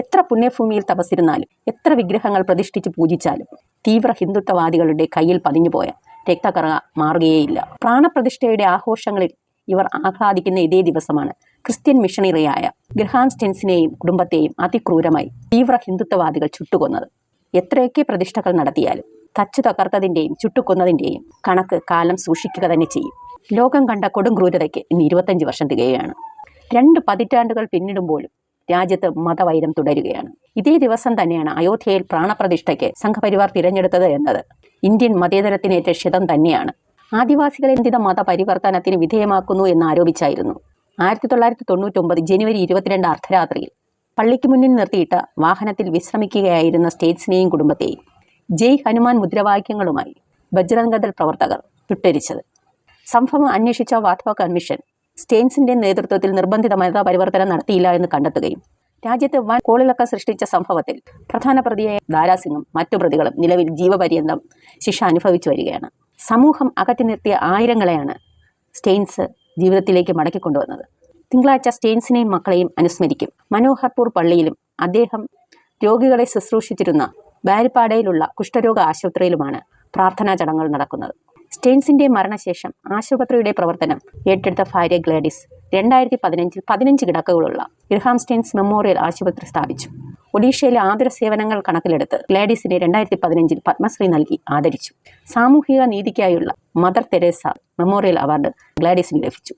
എത്ര പുണ്യഭൂമിയിൽ തപസ്സിരുന്നാലും എത്ര വിഗ്രഹങ്ങൾ പ്രതിഷ്ഠിച്ച് പൂജിച്ചാലും തീവ്ര ഹിന്ദുത്വവാദികളുടെ കയ്യിൽ പതിഞ്ഞുപോയ രക്തകറ മാറുകയേയില്ല. പ്രാണപ്രതിഷ്ഠയുടെ ആഘോഷങ്ങളിൽ ഇവർ ആഹ്ലാദിക്കുന്ന ഇതേ ദിവസമാണ് ക്രിസ്ത്യൻ മിഷണറിയായ ഗ്രഹാം സ്റ്റെൻസിനെയും കുടുംബത്തെയും അതിക്രൂരമായി തീവ്ര ഹിന്ദുത്വവാദികൾ ചുട്ടുകൊന്നത്. എത്രയൊക്കെ പ്രതിഷ്ഠകൾ നടത്തിയാലും തച്ചു തകർത്തതിന്റെയും ചുട്ടുകൊന്നതിന്റെയും കണക്ക് കാലം സൂക്ഷിക്കുക തന്നെ ചെയ്യും. ലോകം കണ്ട കൊടും ക്രൂരതയ്ക്ക് ഇന്ന് ഇരുപത്തഞ്ച് വർഷം തികയാണ് രണ്ട് പതിറ്റാണ്ടുകൾ പിന്നിടുമ്പോഴും രാജ്യത്ത് മതവൈരം തുടരുകയാണ്. ഇതേ ദിവസം തന്നെയാണ് അയോധ്യയിൽ പ്രാണപ്രതിഷ്ഠയ്ക്ക് സംഘപരിവാർ തിരഞ്ഞെടുത്തത് എന്നത്. ഇന്ത്യൻ മതേതരത്തിനേറ്റ ക്ഷതം തന്നെയാണ്. ആദിവാസികളെ എന്തിത മതപരിവർത്തനത്തിന് വിധേയമാക്കുന്നു എന്ന് ആരോപിച്ചായിരുന്നു. ആയിരത്തി തൊള്ളായിരത്തി തൊണ്ണൂറ്റൊമ്പത് ജനുവരി ഇരുപത്തിരണ്ട് അർദ്ധരാത്രിയിൽ പള്ളിക്ക് മുന്നിൽ നിർത്തിയിട്ട വാഹനത്തിൽ വിശ്രമിക്കുകയായിരുന്ന സ്റ്റേറ്റ്സിനെയും കുടുംബത്തെയും ജയ് ഹനുമാൻ മുദ്രാവാക്യങ്ങളുമായി ബജ്രംഗദൾ പ്രവർത്തകർ ചുട്ടരിച്ചത് സംഭവം അന്വേഷിച്ച വാധ്വ കമ്മീഷൻ സ്റ്റെയിൻസിന്റെ നേതൃത്വത്തിൽ നിർബന്ധിത മത പരിവർത്തനം നടത്തിയില്ല എന്ന് കണ്ടെത്തുകയും രാജ്യത്ത് വൻ കോളിളക്ക സൃഷ്ടിച്ച സംഭവത്തിൽ പ്രധാന പ്രതിയായ ദാരാസിംഗും മറ്റു പ്രതികളും നിലവിൽ ജീവപര്യന്തം ശിക്ഷ അനുഭവിച്ചു വരികയാണ്. സമൂഹം അകറ്റി നിർത്തിയ ആയിരങ്ങളെയാണ് സ്റ്റെയിൻസ് ജീവിതത്തിലേക്ക് മടക്കിക്കൊണ്ടുവന്നത് തിങ്കളാഴ്ച സ്റ്റെയിൻസിനെയും മക്കളെയും അനുസ്മരിക്കും. മനോഹർപൂർ പള്ളിയിലും അദ്ദേഹം രോഗികളെ ശുശ്രൂഷിച്ചിരുന്ന ബാരിപ്പാടയിലുള്ള കുഷ്ഠരോഗ ആശുപത്രിയിലുമാണ് പ്രാർത്ഥനാ ചടങ്ങുകൾ നടക്കുന്നത്. സ്റ്റെയിൻസിന്റെ മരണശേഷം ആശുപത്രിയുടെ പ്രവർത്തനം ഏറ്റെടുത്ത ഭാര്യ ഗ്ലാഡിസ് രണ്ടായിരത്തി പതിനഞ്ചിൽ പതിനഞ്ച് കിടക്കകളുള്ള ഇർഹാം സ്റ്റെയിൻസ് മെമ്മോറിയൽ ആശുപത്രി സ്ഥാപിച്ചു. ഒഡീഷയിലെ ആതുര സേവനങ്ങൾ കണക്കിലെടുത്ത് ഗ്ലാഡിസിനെ രണ്ടായിരത്തി പതിനഞ്ചിൽ പത്മശ്രീ നൽകി ആദരിച്ചു. സാമൂഹിക നീതിക്കായുള്ള മദർ തെരേസ മെമ്മോറിയൽ അവാർഡ് ഗ്ലാഡിസിന് ലഭിച്ചു.